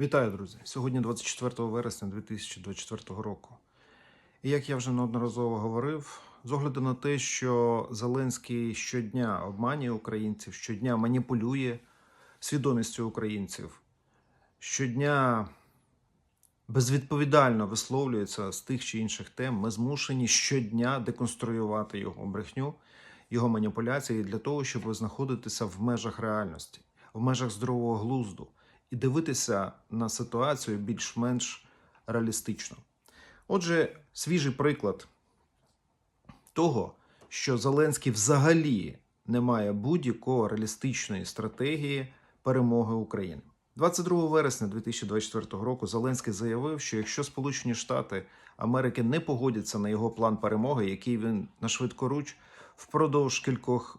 Вітаю, друзі! Сьогодні 24 вересня 2024 року. І як я вже неодноразово говорив, з огляду на те, що Зеленський щодня обманює українців, щодня маніпулює свідомістю українців, щодня безвідповідально висловлюється з тих чи інших тем, ми змушені щодня деконструювати його брехню, його маніпуляції для того, щоб знаходитися в межах реальності, в межах здорового глузду і дивитися на ситуацію більш-менш реалістично. Отже, свіжий приклад того, що Зеленський взагалі не має будь-якої реалістичної стратегії перемоги України. 22 вересня 2024 року Зеленський заявив, що якщо Сполучені Штати Америки не погодяться на його план перемоги, який він на швидкоруч впродовж кількох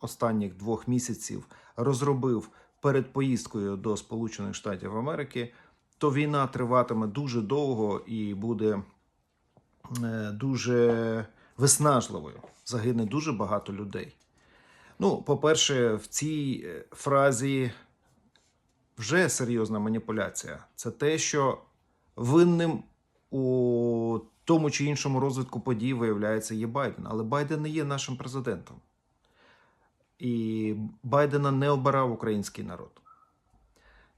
останніх двох місяців розробив перед поїздкою до Сполучених Штатів Америки, то війна триватиме дуже довго і буде е, дуже виснажливою. Загине дуже багато людей. Ну, по-перше, в цій е, фразі вже серйозна маніпуляція. Це те, що винним у тому чи іншому розвитку подій виявляється є Байден. Але Байден не є нашим президентом. І Байдена не обирав український народ.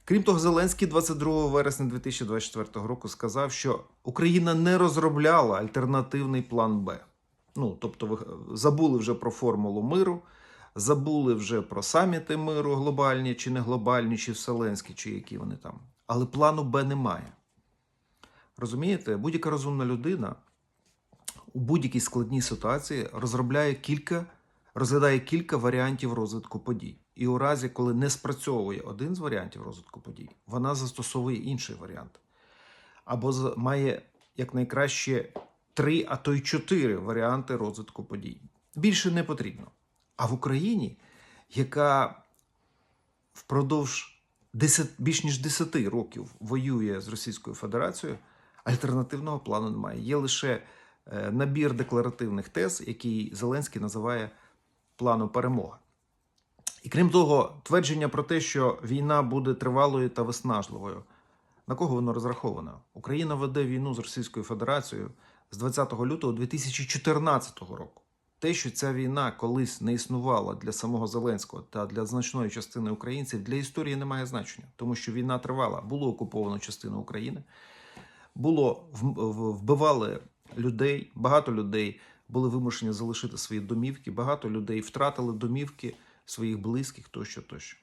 Крім того, Зеленський 22 вересня 2024 року сказав, що Україна не розробляла альтернативний план Б. Ну, тобто, забули вже про формулу миру, забули вже про саміти миру глобальні чи не глобальні, чи вселенські, чи які вони там. Але плану Б немає. Розумієте, будь-яка розумна людина у будь-якій складній ситуації розробляє кілька, розглядає кілька варіантів розвитку подій. І у разі, коли не спрацьовує один з варіантів розвитку подій, вона застосовує інший варіант. Або має якнайкраще три, а то й чотири варіанти розвитку подій. Більше не потрібно. А в Україні, яка впродовж 10, більш ніж 10 років воює з Російською Федерацією, альтернативного плану немає. Є лише е, набір декларативних тез, який Зеленський називає планом перемоги. І крім того, твердження про те, що війна буде тривалою та виснажливою. На кого воно розраховано? Україна веде війну з Російською Федерацією з 20 лютого 2014 року. Те, що ця війна колись не існувала для самого Зеленського та для значної частини українців, для історії не має значення, тому що війна тривала, було окуповано частину України, було вбивали людей, багато людей були вимушені залишити свої домівки, багато людей втратили домівки своїх близьких тощо, тощо.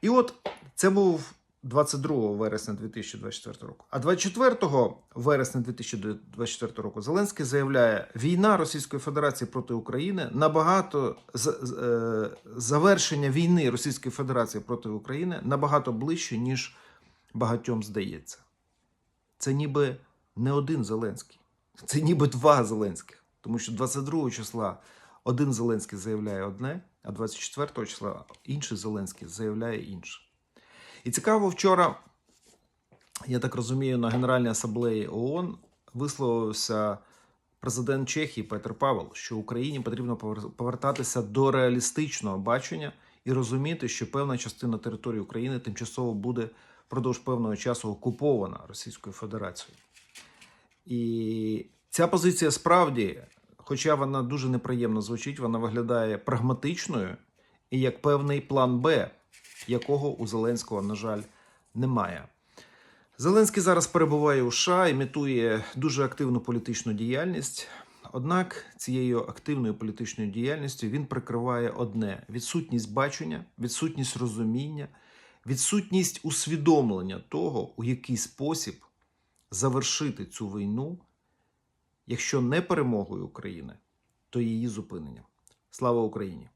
І от це був 22 вересня 2024 року. А 24 вересня 2024 року Зеленський заявляє, війна Російської Федерації проти України набагато е, завершення війни Російської Федерації проти України набагато ближче, ніж багатьом здається. Це ніби не один Зеленський, це ніби два Зеленських. Тому що 22 числа один Зеленський заявляє одне, а 24 числа інший Зеленський заявляє інше. І цікаво, вчора, я так розумію, на Генеральній асамблеї ООН висловився президент Чехії Петр Павел, що Україні потрібно повертатися до реалістичного бачення і розуміти, що певна частина території України тимчасово буде впродовж певного часу окупована Російською Федерацією. І ця позиція справді, хоча вона дуже неприємно звучить, вона виглядає прагматичною і як певний план Б, якого у Зеленського, на жаль, немає. Зеленський зараз перебуває у США, імітує дуже активну політичну діяльність. Однак цією активною політичною діяльністю він прикриває одне: відсутність бачення, відсутність розуміння, відсутність усвідомлення того, у який спосіб завершити цю війну, якщо не перемогою України, то її зупиненням. Слава Україні!